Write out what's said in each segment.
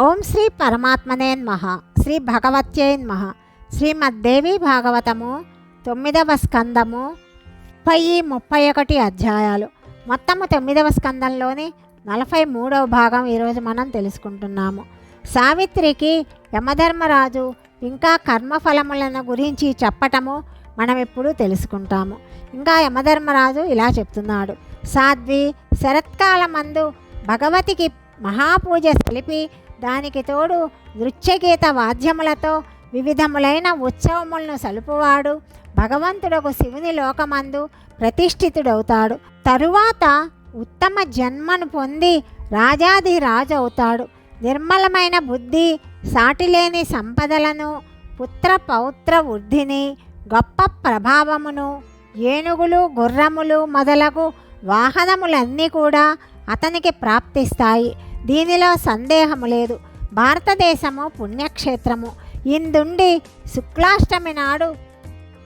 ఓం శ్రీ పరమాత్మనే నమః. శ్రీ భగవత్యేన్మహ శ్రీమద్దేవి భాగవతము తొమ్మిదవ స్కందము ముప్పై ముప్పై ఒకటి అధ్యాయాలు. మొత్తము తొమ్మిదవ స్కందంలోని నలభై మూడవ భాగం ఈరోజు మనం తెలుసుకుంటున్నాము. సావిత్రికి యమధర్మరాజు ఇంకా కర్మఫలములను గురించి చెప్పటము మనం ఇప్పుడు తెలుసుకుంటాము. ఇంకా యమధర్మరాజు ఇలా చెప్తున్నాడు. సాధ్వి శరత్కాలమందు భగవతికి మహాపూజ సలిపి దానికి తోడు నృత్యగీత వాద్యములతో వివిధములైన ఉత్సవములను సలుపువాడు. భగవంతుడకు శివుని లోకమందు ప్రతిష్ఠితుడవుతాడు. తరువాత ఉత్తమ జన్మను పొంది రాజాది రాజు అవుతాడు. నిర్మలమైన బుద్ధి సాటిలేని సంపదలను పుత్ర పౌత్ర వృద్ధిని గొప్ప ప్రభావమును ఏనుగులు గుర్రములు మొదలగు వాహనములన్నీ కూడా అతనికి ప్రాప్తిస్తాయి. దీనిలో సందేహము లేదు. భారతదేశము పుణ్యక్షేత్రము. ఇందుండి శుక్లాష్టమి నాడు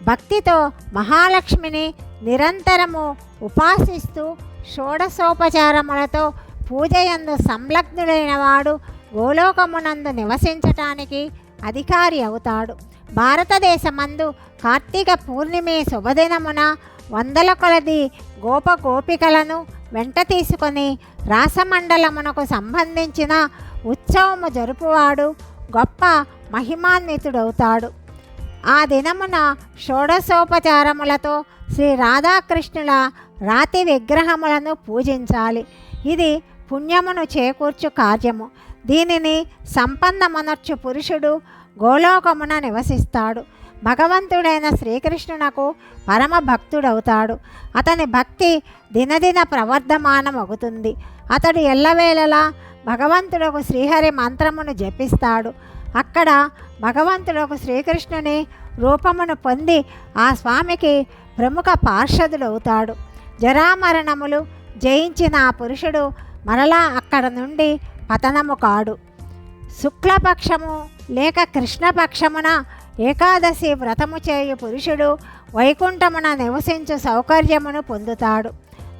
భక్తితో మహాలక్ష్మిని నిరంతరము ఉపాసిస్తూ షోడశోపచారములతో పూజయందు సంలగ్నుడైన వాడు గోలోకమునందు నివసించటానికి అధికారి అవుతాడు. భారతదేశమందు కార్తీక పూర్ణిమే శుభదినమున వందల కొలది గోప గోపికలను వెంట తీసుకొని రాసమండలమునకు సంబంధించిన ఉత్సవము జరుపువాడు గొప్ప మహిమాన్వితుడవుతాడు. ఆ దినమున షోడశోపచారములతో శ్రీ రాధాకృష్ణుల రాతి విగ్రహములను పూజించాలి. ఇది పుణ్యమును చేకూర్చు కార్యము. దీనిని సంపన్నమనర్చు పురుషుడు గోలోకమున నివసిస్తాడు. భగవంతుడైన శ్రీకృష్ణునకు పరమ భక్తుడవుతాడు. అతని భక్తి దినదిన ప్రవర్ధమానమవుతుంది అతడు ఎల్లవేళలా భగవంతుడకు శ్రీహరి మంత్రమును జపిస్తాడు. అక్కడ భగవంతుడకు శ్రీకృష్ణుని రూపమును పొంది ఆ స్వామికి ప్రముఖ పార్షదుడవుతాడు జరామరణములు జయించిన ఆ పురుషుడు మరలా అక్కడ నుండి పతనము కాడు. శుక్లపక్షము లేక కృష్ణపక్షమున ఏకాదశి వ్రతము చేయు పురుషుడు వైకుంఠమున నివసించు సౌకర్యమును పొందుతాడు.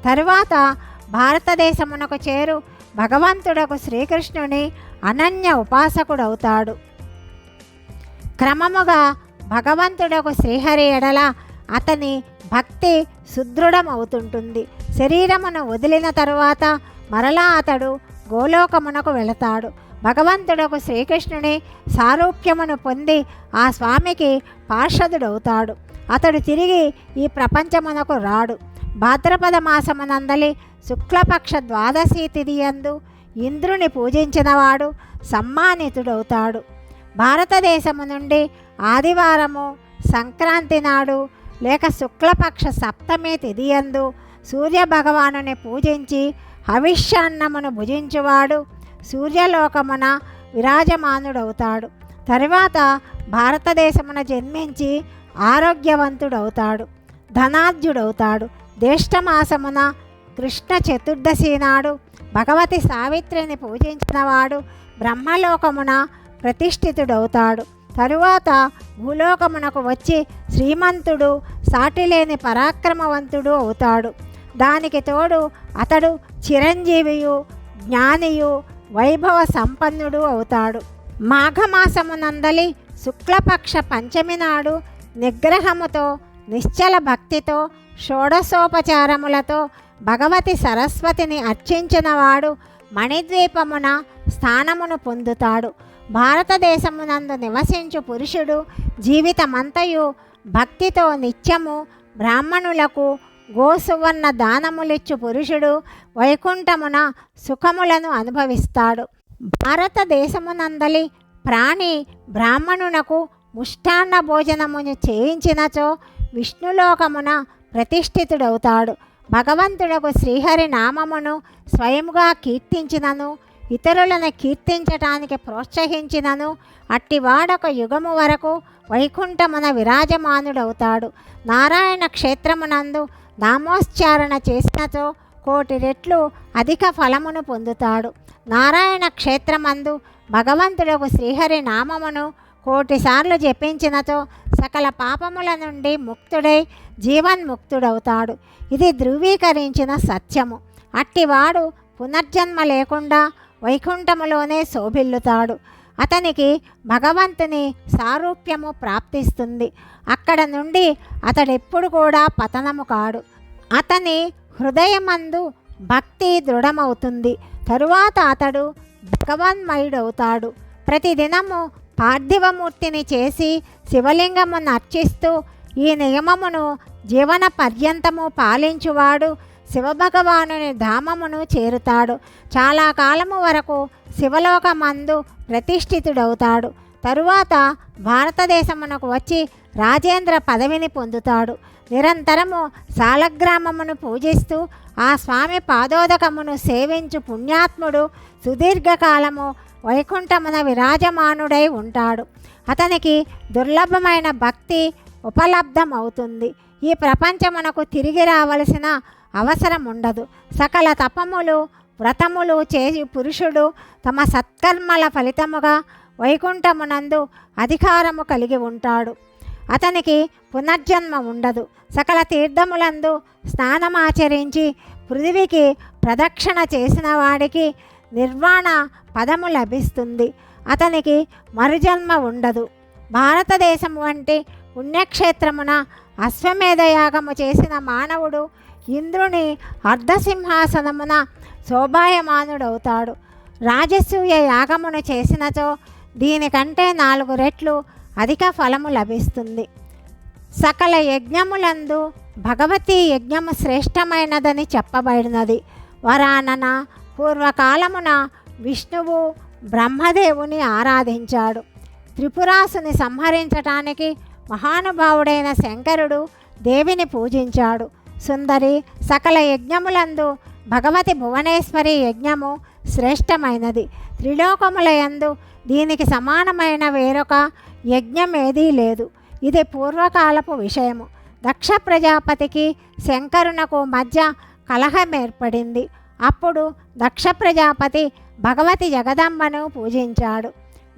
తరువాత భారతదేశమునకు చేరు భగవంతుడకు శ్రీకృష్ణుని అనన్య ఉపాసకుడవుతాడు. క్రమముగా భగవంతుడకు శ్రీహరి ఎడల అతని భక్తి సుదృఢమవుతుంటుంది. శరీరమును వదిలిన తరువాత మరలా అతడు గోలోకమునకు వెళతాడు. భగవంతుడకు శ్రీకృష్ణుని సారూప్యమును పొంది ఆ స్వామికి పార్షదుడవుతాడు. అతడు తిరిగి ఈ ప్రపంచమునకు రాడు. భాద్రపద మాసమునందలి శుక్లపక్ష ద్వాదశి తిథియందు ఇంద్రుని పూజించినవాడు సమ్మానితుడవుతాడు. భారతదేశము నుండి ఆదివారము సంక్రాంతి నాడు లేక శుక్లపక్ష సప్తమి తిథియందు సూర్యభగవానుని పూజించి అవిష్యాన్నమును భుజించువాడు సూర్యలోకమున విరాజమానుడవుతాడు. తరువాత భారతదేశమున జన్మించి ఆరోగ్యవంతుడవుతాడు ధనార్జుడవుతాడు జ్యేష్ఠమాసమున కృష్ణ చతుర్దశి నాడు భగవతి సావిత్రిని పూజించినవాడు బ్రహ్మలోకమున ప్రతిష్ఠితుడవుతాడు. తరువాత భూలోకమునకు వచ్చి శ్రీమంతుడు సాటిలేని పరాక్రమవంతుడు అవుతాడు. దానికి తోడు అతడు చిరంజీవియు జ్ఞానియు వైభవ సంపన్నుడు అవుతాడు. మాఘమాసమునందలి శుక్లపక్ష పంచమి నాడు నిగ్రహముతో నిశ్చల భక్తితో షోడశోపచారములతో భగవతి సరస్వతిని అర్చించినవాడు మణిద్వీపమున స్థానమును పొందుతాడు. భారతదేశమునందు నివసించు పురుషుడు జీవితమంతయు భక్తితో నిత్యము బ్రాహ్మణులకు గోసువన్న దానములిచ్చు పురుషుడు వైకుంఠమున సుఖములను అనుభవిస్తాడు. భారతదేశమునందలి ప్రాణి బ్రాహ్మణునకు ముష్టాన్న భోజనమును చేయించినచో విష్ణులోకమున ప్రతిష్ఠితుడవుతాడు. భగవంతుడకు శ్రీహరి నామమును స్వయముగా కీర్తించినను ఇతరులను కీర్తించటానికి ప్రోత్సహించినను అట్టివాడొక యుగము వరకు వైకుంఠమున విరాజమానుడవుతాడు. నారాయణ క్షేత్రమునందు నామోచ్చారణ చేసినతో కోటి రెట్లు అధిక ఫలమును పొందుతాడు. నారాయణ క్షేత్రమందు భగవంతుడకు శ్రీహరి నామమును కోటిసార్లు జపించినతో సకల పాపముల నుండి ముక్తుడై జీవన్ముక్తుడవుతాడు. ఇది ధృవీకరించిన సత్యము. అట్టివాడు పునర్జన్మ లేకుండా వైకుంఠములోనే శోభిల్లుతాడు. అతనికి భగవంతుని సారూప్యము ప్రాప్తిస్తుంది. అక్కడ నుండి అతడెప్పుడు కూడా పతనము కాడు. అతని హృదయమందు భక్తి దృఢమవుతుంది. తరువాత అతడు భగవన్మయుడవుతాడు. ప్రతిదినము పార్థివమూర్తిని చేసి శివలింగమును అర్చిస్తూ ఈ నియమమును జీవన పర్యంతము పాలించువాడు శివభగవానుని ధామమును చేరుతాడు. చాలా కాలము వరకు శివలోకమందు ప్రతిష్ఠితుడవుతాడు. తరువాత భారతదేశమునకు వచ్చి రాజేంద్ర పదవిని పొందుతాడు. నిరంతరము సాలగ్రామమును పూజిస్తూ ఆ స్వామి పాదోదకమును సేవించు పుణ్యాత్ముడు సుదీర్ఘకాలము వైకుంఠమున విరాజమానుడై ఉంటాడు. అతనికి దుర్లభమైన భక్తి ఉపలబ్ధమవుతుంది. ఈ ప్రపంచమునకు తిరిగి రావలసిన అవసరం ఉండదు సకల తపములు వ్రతములు చేసి పురుషుడు తమ సత్కర్మల ఫలితముగా వైకుంఠమునందు అధికారము కలిగి ఉంటాడు. అతనికి పునర్జన్మ ఉండదు. సకల తీర్థములందు స్నానమాచరించి పృథివికి ప్రదక్షిణ చేసిన వాడికి నిర్వాణ పదము లభిస్తుంది. అతనికి మరుజన్మ ఉండదు. భారతదేశం వంటి పుణ్యక్షేత్రమున అశ్వమేధయాగము చేసిన మానవుడు ఇంద్రుని అర్ధసింహాసనమున శోభాయమానుడవుతాడు. రాజసూయ యాగమును చేసినచో దీనికంటే నాలుగు రెట్లు అధిక ఫలము లభిస్తుంది. సకల యజ్ఞములందు భగవతి యజ్ఞము శ్రేష్టమైనదని చెప్పబడినది. వరానన పూర్వకాలమున విష్ణువు బ్రహ్మదేవుని ఆరాధించాడు. త్రిపురాసుని సంహరించటానికి మహానుభావుడైన శంకరుడు దేవిని పూజించాడు. సుందరి సకల యజ్ఞములందు భగవతి భువనేశ్వరి యజ్ఞము శ్రేష్టమైనది. త్రిలోకములయందు దీనికి సమానమైన వేరొక యజ్ఞం ఏదీ లేదు. ఇది పూర్వకాలపు విషయము. దక్ష ప్రజాపతికి శంకరునకు మధ్య కలహం ఏర్పడింది. అప్పుడు దక్ష ప్రజాపతి భగవతి జగదంబను పూజించాడు.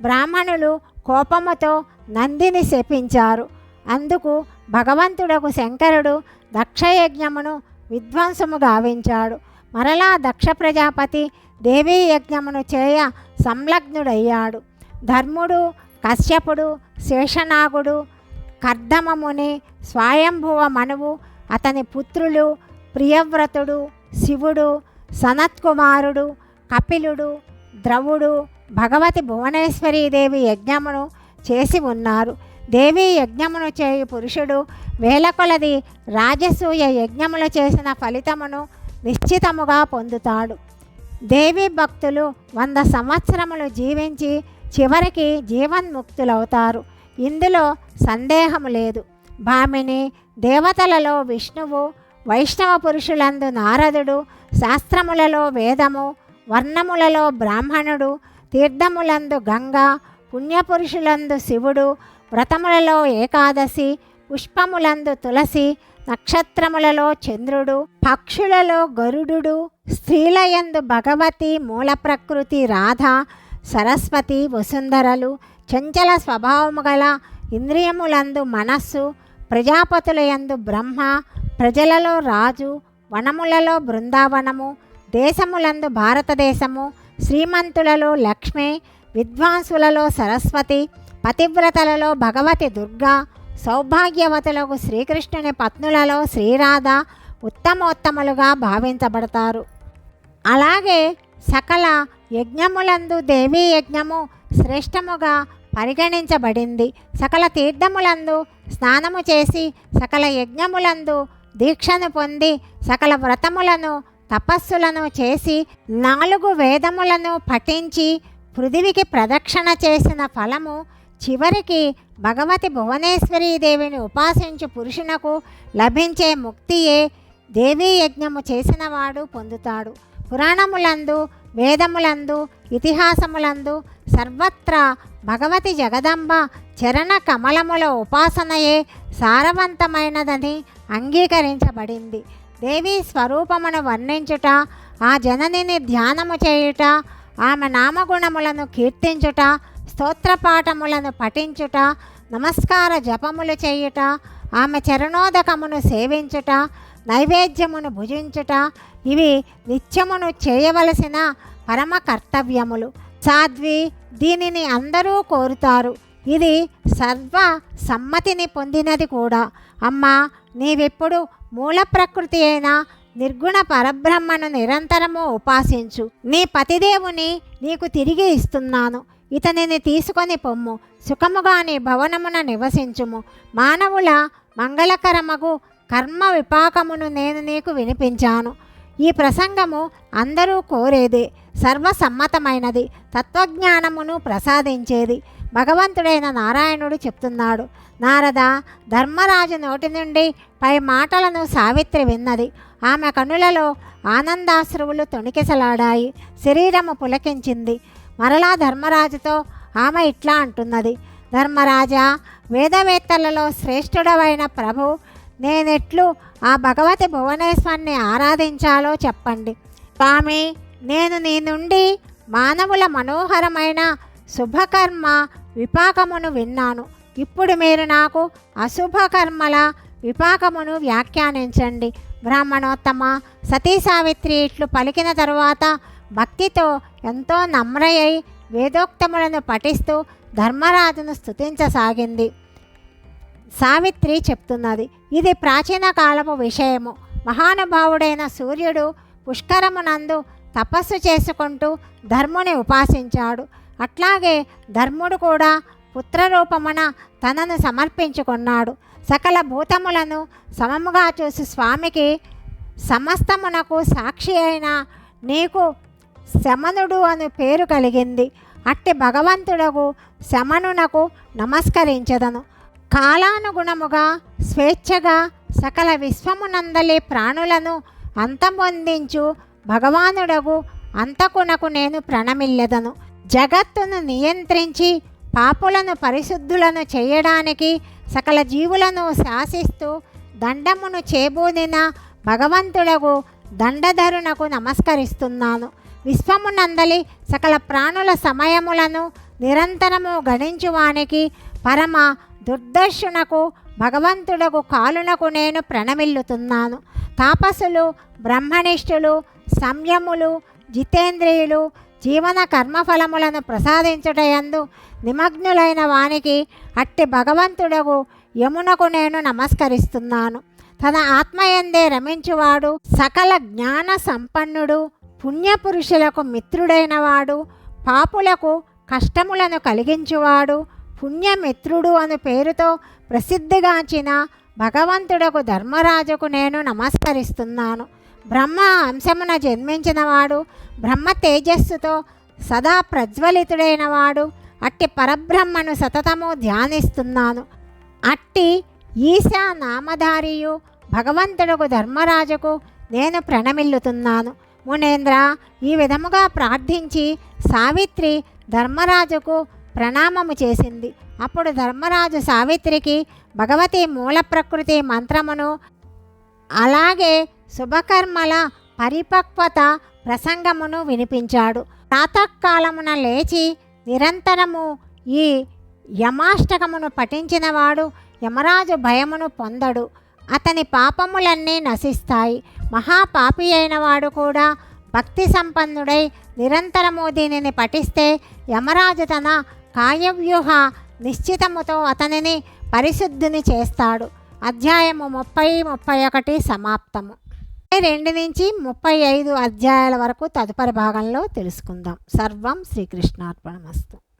బ్రాహ్మణులు కోపముతో నందిని శపించారు. అందుకు భగవంతుడకు శంకరుడు దక్షయజ్ఞమును విధ్వంసము గావించాడు. మరలా దక్ష ప్రజాపతి దేవీ యజ్ఞమును చేయ సంలగ్నుడయ్యాడు. ధర్ముడు కశ్యపుడు శేషనాగుడు కర్దమముని స్వయంభువ మనువు అతని పుత్రులు ప్రియవ్రతుడు శివుడు సనత్కుమారుడు కపిలుడు ద్రవుడు భగవతి భువనేశ్వరీదేవి యజ్ఞమును చేసి ఉన్నారు. దేవీ యజ్ఞమును చేయు పురుషుడు వేల కొలది రాజసూయ యజ్ఞములు చేసిన ఫలితమును నిశ్చితముగా పొందుతాడు. దేవి భక్తులు వంద సంవత్సరములు జీవించి చివరికి జీవన్ముక్తులవుతారు. ఇందులో సందేహము లేదు. భామిని దేవతలలో విష్ణువు వైష్ణవ పురుషులందు నారదుడు శాస్త్రములలో వేదము వర్ణములలో బ్రాహ్మణుడు తీర్థములందు గంగా పుణ్యపురుషులందు శివుడు వ్రతములలో ఏకాదశి పుష్పములందు తులసి నక్షత్రములలో చంద్రుడు పక్షులలో గరుడు స్త్రీలయందు భగవతి మూల ప్రకృతి రాధ సరస్వతి వసుంధరలు చంచల స్వభావము గల ఇంద్రియములందు మనస్సు ప్రజాపతులయందు బ్రహ్మ ప్రజలలో రాజు వనములలో బృందావనము దేశములందు భారతదేశము శ్రీమంతులలో లక్ష్మి విద్వాంసులలో సరస్వతి పతివ్రతలలో భగవతి దుర్గా సౌభాగ్యవతులకు శ్రీకృష్ణుని పత్నులలో శ్రీరాధ ఉత్తమోత్తములుగా భావించబడతారు. అలాగే సకల యజ్ఞములందు దేవీ యజ్ఞము శ్రేష్టముగా పరిగణించబడింది. సకల తీర్థములందు స్నానము చేసి సకల యజ్ఞములందు దీక్షను పొంది సకల వ్రతములను తపస్సులను చేసి నాలుగు వేదములను పఠించి పృథివికి ప్రదక్షిణ చేసిన ఫలము చివరికి భగవతి భువనేశ్వరీ దేవిని ఉపాసించు పురుషునకు లభించే ముక్తియే దేవీ యజ్ఞము చేసినవాడు పొందుతాడు. పురాణములందు వేదములందు ఇతిహాసములందు సర్వత్రా భగవతి జగదంబ చరణ కమలముల ఉపాసనయే సారవంతమైనదని అంగీకరించబడింది. దేవి స్వరూపమును వర్ణించుట ఆ జననిని ధ్యానము చేయుట ఆమె నామగుణములను కీర్తించుట స్తోత్రపాఠములను పఠించుట నమస్కార జపములు చేయుట ఆమె చరణోదకమును సేవించుట నైవేద్యమును భుజించుట ఇవి నిత్యమును చేయవలసిన పరమ కర్తవ్యములు. సాధ్వి దీనిని అందరూ కోరుతారు. ఇది సర్వ సమ్మతిని పొందినది కూడా. అమ్మా నీవెప్పుడు మూల ప్రకృతి అయిన నిర్గుణ పరబ్రహ్మను నిరంతరము ఉపాసించు. నీ పతిదేవుని నీకు తిరిగి ఇస్తున్నాను. ఇతనిని తీసుకొని పొమ్ము. సుఖముగా నీ భవనమున నివసించుము. మానవుల మంగళకరమగు కర్మ విపాకమును నేను నీకు వినిపించాను. ఈ ప్రసంగము అందరూ కోరేదే సర్వసమ్మతమైనది తత్వజ్ఞానమును ప్రసాదించేది భగవంతుడైన నారాయణుడు చెప్తున్నాడు. నారద ధర్మరాజు నోటి నుండి పై మాటలను సావిత్రి విన్నది. ఆమె కనులలో ఆనందాశ్రువులు తొణికిసలాడాయి. శరీరము పులకించింది. మరలా ధర్మరాజుతో ఆమె ఇట్లా అంటున్నది. ధర్మరాజా వేదవేత్తలలో శ్రేష్ఠుడవైన ప్రభు నేనెట్లు ఆ భగవతి భువనేశ్వరిని ఆరాధించాలో చెప్పండి. స్వామి నేను నీ నుండి మానవుల మనోహరమైన శుభకర్మ విపాకమును విన్నాను. ఇప్పుడు మీరు నాకు అశుభకర్మల విపాకమును వ్యాఖ్యానించండి. బ్రాహ్మణోత్తమ సతీ సావిత్రి ఇట్లు పలికిన తరువాత భక్తితో ఎంతో నమ్రయ్యై వేదోక్తములను పఠిస్తూ ధర్మరాజును స్తుతించసాగింది. సావిత్రి చెప్తున్నది ఇది ప్రాచీన కాలపు విషయము. మహానుభావుడైన సూర్యుడు పుష్కరమునందు తపస్సు చేసుకుంటూ ధర్ముని ఉపాసించాడు. అట్లాగే ధర్ముడు కూడా పుత్రరూపమున తనను సమర్పించుకున్నాడు. సకల భూతములను సమముగా చూసి స్వామికి సమస్తమునకు సాక్షి అయిన నీకు శమనుడు అను పేరు కలిగింది. అట్టి భగవంతుడకు శమనునకు నమస్కరించదను. కాలానుగుణముగా స్వేచ్ఛగా సకల విశ్వమునందలి ప్రాణులను అంతమొందించు భగవానుడగు అంతకునకు నేను ప్రణమిల్లెదను. జగత్తును నియంత్రించి పాపులను పరిశుద్ధులను చేయడానికి సకల జీవులను శాసిస్తూ దండమును చేబూదిన భగవంతుడగు దండధరునకు నమస్కరిస్తున్నాను. విశ్వమునందలి సకల ప్రాణుల సమయములను నిరంతరము గణించువానికి పరమ దుర్దర్శునకు భగవంతుడకు కాలునకు నేను ప్రణమిల్లుతున్నాను. తాపసులు బ్రహ్మనిష్ఠులు సంయములు జితేంద్రియులు జీవన కర్మఫలములను ప్రసాదించుటయందు నిమగ్నులైన వానికి అట్టి భగవంతుడకు యమునకు నేను నమస్కరిస్తున్నాను. తన ఆత్మయందే రమించువాడు సకల జ్ఞాన సంపన్నుడు పుణ్యపురుషులకు మిత్రుడైనవాడు పాపులకు కష్టములను కలిగించువాడు పుణ్యమిత్రుడు అను పేరుతో ప్రసిద్ధిగాంచిన భగవంతుడకు ధర్మరాజుకు నేను నమస్కరిస్తున్నాను. బ్రహ్మ అంశమున జన్మించినవాడు బ్రహ్మ తేజస్సుతో సదా ప్రజ్వలితుడైనవాడు అట్టి పరబ్రహ్మను సతతము ధ్యానిస్తున్నాను. అట్టి ఈశా నామధారియు భగవంతుడకు ధర్మరాజుకు నేను ప్రణమిల్లుతున్నాను. మునేంద్ర ఈ విధముగా ప్రార్థించి సావిత్రి ధర్మరాజుకు ప్రణామము చేసింది. అప్పుడు ధర్మరాజు సావిత్రికి భగవతి మూల ప్రకృతి మంత్రమును అలాగే శుభకర్మల పరిపక్వత ప్రసంగమును వినిపించాడు. ప్రాతకాలమున లేచి నిరంతరము ఈ యమాష్టకమును పఠించినవాడు యమరాజు భయమును పొందడు. అతని పాపములన్నీ నశిస్తాయి. మహాపాపి అయిన వాడు కూడా భక్తి సంపన్నుడై నిరంతరము దీనిని పఠిస్తే యమరాజు తన కాయవ్యూహ నిశ్చితముతో అతనిని పరిశుద్ధిని చేస్తాడు. అధ్యాయము ముప్పై ముప్పై ఒకటి సమాప్తము. రెండు నుంచి ముప్పై ఐదు అధ్యాయాల వరకు తదుపరి భాగంలో తెలుసుకుందాం. సర్వం శ్రీకృష్ణార్పణమస్తు.